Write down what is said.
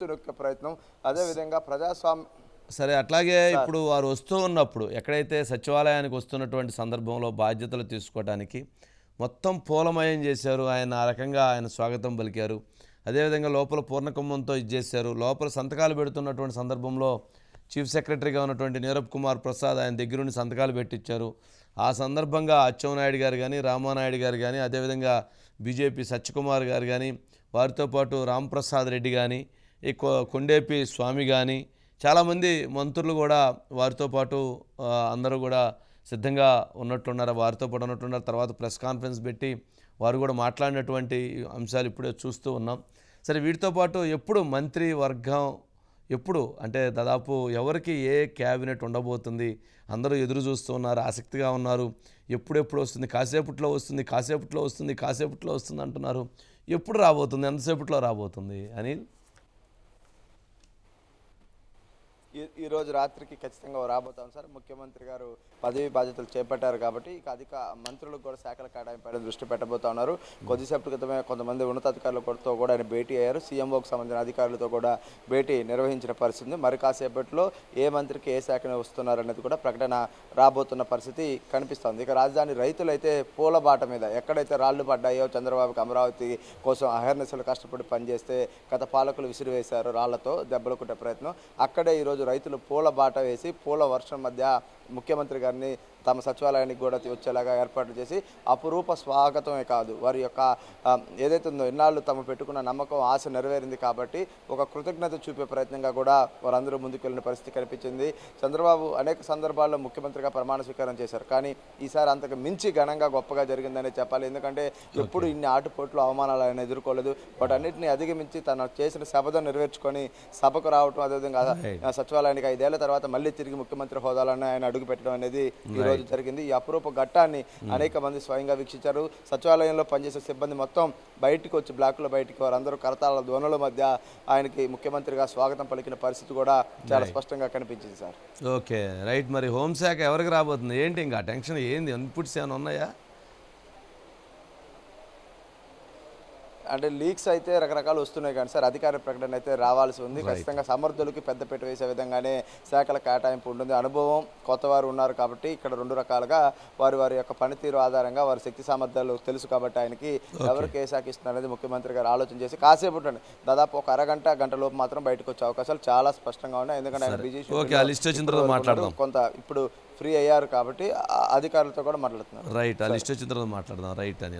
యొక్క ప్రయత్నం. అదేవిధంగా ప్రజాస్వామ్య సరే అట్లాగే ఇప్పుడు వారు వస్తూ ఉన్నప్పుడు ఎక్కడైతే సచివాలయానికి వస్తున్నటువంటి సందర్భంలో బాధ్యతలు తీసుకోవడానికి మొత్తం పూలమయం చేశారు ఆయన ఆ రకంగా ఆయన స్వాగతం పలికారు. అదేవిధంగా లోపల పూర్ణకుంభంతో ఇచ్చేశారు లోపల సంతకాలు పెడుతున్నటువంటి సందర్భంలో చీఫ్ సెక్రటరీగా ఉన్నటువంటి నీరబ్ కుమార్ ప్రసాద్ ఆయన దగ్గరుండి సంతకాలు పెట్టించారు ఆ సందర్భంగా అచ్చెన్నాయుడు గారు కానీ రామానాయుడు గారు కానీ అదేవిధంగా బీజేపీ సత్యకుమార్ గారు కానీ వారితో పాటు రాంప్రసాద్ రెడ్డి కానీ ఈ కొ- కొండేపి స్వామి కానీ చాలామంది మంత్రులు కూడా వారితో పాటు అందరూ కూడా సిద్ధంగా ఉన్నట్లున్నారు వారితో పాటు ఉన్నట్లున్నారు. తర్వాత ప్రెస్ కాన్ఫరెన్స్ పెట్టి వారు కూడా మాట్లాడినటువంటి అంశాలు ఇప్పుడే చూస్తూ ఉన్నాం. సరే వీటితో పాటు ఎప్పుడు మంత్రి వర్గం ఎప్పుడు అంటే దాదాపు ఎవరికి ఏ క్యాబినెట్ ఉండబోతుంది అందరూ ఎదురు చూస్తూ ఉన్నారు ఆసక్తిగా ఉన్నారు ఎప్పుడెప్పుడు వస్తుంది కాసేపట్లో వస్తుంది కాసేపట్లో వస్తుంది కాసేపట్లో వస్తుంది అంటున్నారు. ఎప్పుడు రాబోతుంది ఎంతసేపట్లో రాబోతుంది? అని ఈ- ఈరోజు రోజు రాత్రికి ఖచ్చితంగా రాబోతాం సార్. ముఖ్యమంత్రి గారు పదవి బాధ్యతలు చేపట్టారు కాబట్టి ఇక అధిక మంత్రులకు కూడా శాఖల కేటాయింపైన దృష్టి పెట్టబోతా ఉన్నారు. కొద్దిసేపటి క్రితమే కొంతమంది ఉన్నతాధికారులతో కూడా ఆయన భేటీ అయ్యారు. సీఎంఓకి సంబంధించిన అధికారులతో కూడా భేటీ నిర్వహించిన పరిస్థితి మరి కాసేపట్లో ఏ మంత్రికి ఏ శాఖను వస్తున్నారు అనేది కూడా ప్రకటన రాబోతున్న పరిస్థితి కనిపిస్తోంది. ఇక రాజధాని రైతులైతే పూల బాట మీద ఎక్కడైతే రాళ్ళు పడ్డాయో చంద్రబాబుకి అమరావతి కోసం అహర్నిశలు కష్టపడి పనిచేస్తే గత పాలకులు విసిరివేశారు రాళ్ళతో దెబ్బలు కొట్టే ప్రయత్నం. అక్కడే ఈరోజు రైతులు పూల బాట వేసి పూల వర్షం మధ్య ముఖ్యమంత్రి గారిని తమ సచివాలయానికి కూడా వచ్చేలాగా ఏర్పాటు చేసి అపురూప స్వాగతమే కాదు. వారి యొక్క ఏదైతే ఉందో ఇన్నాళ్ళు తమ పెట్టుకున్న నమ్మకం ఆశ నెరవేరింది కాబట్టి ఒక కృతజ్ఞత చూపే ప్రయత్నంగా కూడా వారందరూ ముందుకు వెళ్ళిన పరిస్థితి కనిపించింది. చంద్రబాబు అనేక సందర్భాల్లో ముఖ్యమంత్రిగా ప్రమాణ స్వీకారం చేశారు. కానీ ఈసారి అంతకు మించి ఘనంగా గొప్పగా జరిగిందనే చెప్పాలి. ఎందుకంటే ఎప్పుడు ఇన్ని ఆటుపోట్లు అవమానాలు ఆయన ఎదుర్కోలేదు. వాటి అన్నింటినీ అధిగమించి తను చేసిన శపథం నెరవేర్చుకొని సభకు రావటం అదేవిధంగా సచివాలయానికి ఐదేళ్ళ తర్వాత మళ్ళీ తిరిగి ముఖ్యమంత్రి హోదాలోనే ఆయన అడుగు పెట్టడం అనేది ఈ రోజు జరిగింది. ఈ అపురూప ఘట్టాన్ని అనేక మంది స్వయంగా వీక్షించారు. సచివాలయంలో పనిచేసే సిబ్బంది మొత్తం బయటికి వచ్చి బ్లాకులో బయటికి వారందరూ కరతాళ ధ్వనుల మధ్య ఆయనకి ముఖ్యమంత్రిగా స్వాగతం పలికిన పరిస్థితి కూడా చాలా స్పష్టంగా కనిపించింది సార్. ఓకే. రైట్. మరి హోంశాఖ ఎవరికి రాబోతుంది? ఏంటి ఇంకా టెన్షన్ ఏంది? ఇన్పుట్స్ ఏమైనా ఉన్నాయా? అంటే లీక్స్ అయితే రకరకాలు వస్తున్నాయి కానీ సార్ అధికార ప్రకటన అయితే రావాల్సి ఉంది. ఖచ్చితంగా సమర్థులకి పెద్దపీట వేసే విధంగానే శాఖల కేటాయింపు ఉంటుంది. అనుభవం కొత్త వారు ఉన్నారు కాబట్టి ఇక్కడ రెండు రకాలుగా వారి వారి యొక్క పనితీరు ఆధారంగా వారి శక్తి సామర్థ్యాలు తెలుసు కాబట్టి ఆయనకి ఎవరికి ఏ శాఖ ఇస్తున్నారు అనేది ముఖ్యమంత్రి గారు ఆలోచన చేసి కాసేపు ఉంటుంది దాదాపు ఒక అరగంట గంట లోపు మాత్రం బయటకు వచ్చే అవకాశాలు చాలా స్పష్టంగా ఉన్నాయి. ఎందుకంటే ఆయన బిజీ కొంత ఇప్పుడు ఫ్రీ అయ్యారు కాబట్టి అధికారులతో కూడా మాట్లాడుతున్నారు. రైట్ ఆ లిస్ట్ వచ్చిన తర్వాత మాట్లాడదాం. రైట్ అని.